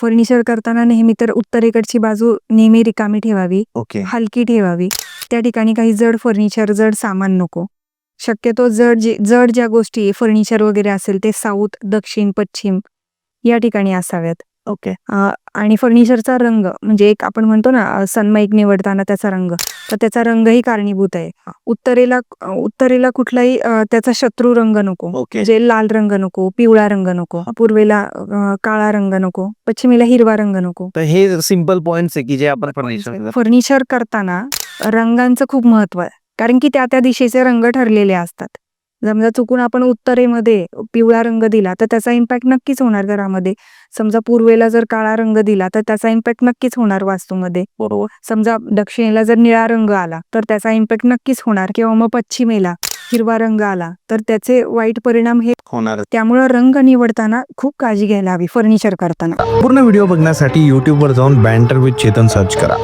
Furniture करताना नेहमी तर उत्तरेकडची बाजू नेहमी रिकामी ठेवावी ओके. हलकी ठेवावी. त्या ठिकाणी काही जड फर्निचर जड सामान नको. शक्यतो जड जे जड ज्या गोष्टी फर्निचर वगैरे असेल ते साऊथ दक्षिण पश्चिम या ठिकाणी असाव्यात. ओके अ, आणि फर्निचरचा रंग म्हणजे एक आपण म्हणतो ना अ, सनमाईक निवडताना त्याचा रंग तर त्याचा रंगही कारणीभूत आहे. उत्तरेला अ, उत्तरेला कुठलाही अ, त्याचा शत्रू रंग नको. ओके म्हणजे लाल रंग नको पिवळा रंग नको पूर्वेला अ, काळा रंग नको पश्चिमेला हिरवा रंग नको. तर हे सिंपल पॉइंट्स आहे की जे आपण फर्निचर फर्निचर करताना रंगांचं खूप महत्त्व आहे. कारण की त्या त्या दिशेचे रंग ठरलेले असतात. समजा चुकून आपण उत्तरेमध्ये पिवळा रंग दिला तर त्याचा इम्पॅक्ट नक्कीच होणार घरामध्ये. समजा पूर्वेला जर काळा रंग दिला तर त्याचा इम्पॅक्ट नक्कीच होणार वास्तूमध्ये. बरोबर. समजा दक्षिणेला जर निळा रंग आला तर त्याचा इम्पॅक्ट नक्कीच होणार. किंवा मग पश्चिमेला हिरवा रंग आला तर त्याचे वाईट परिणाम हे होणार. त्यामुळं रंग निवडताना खूप काळजी घ्यायला हवी फर्निचर करताना. पूर्ण व्हिडिओ बघण्यासाठी यूट्यूबवर जाऊन बँटर विथ चेतन सर्च करा.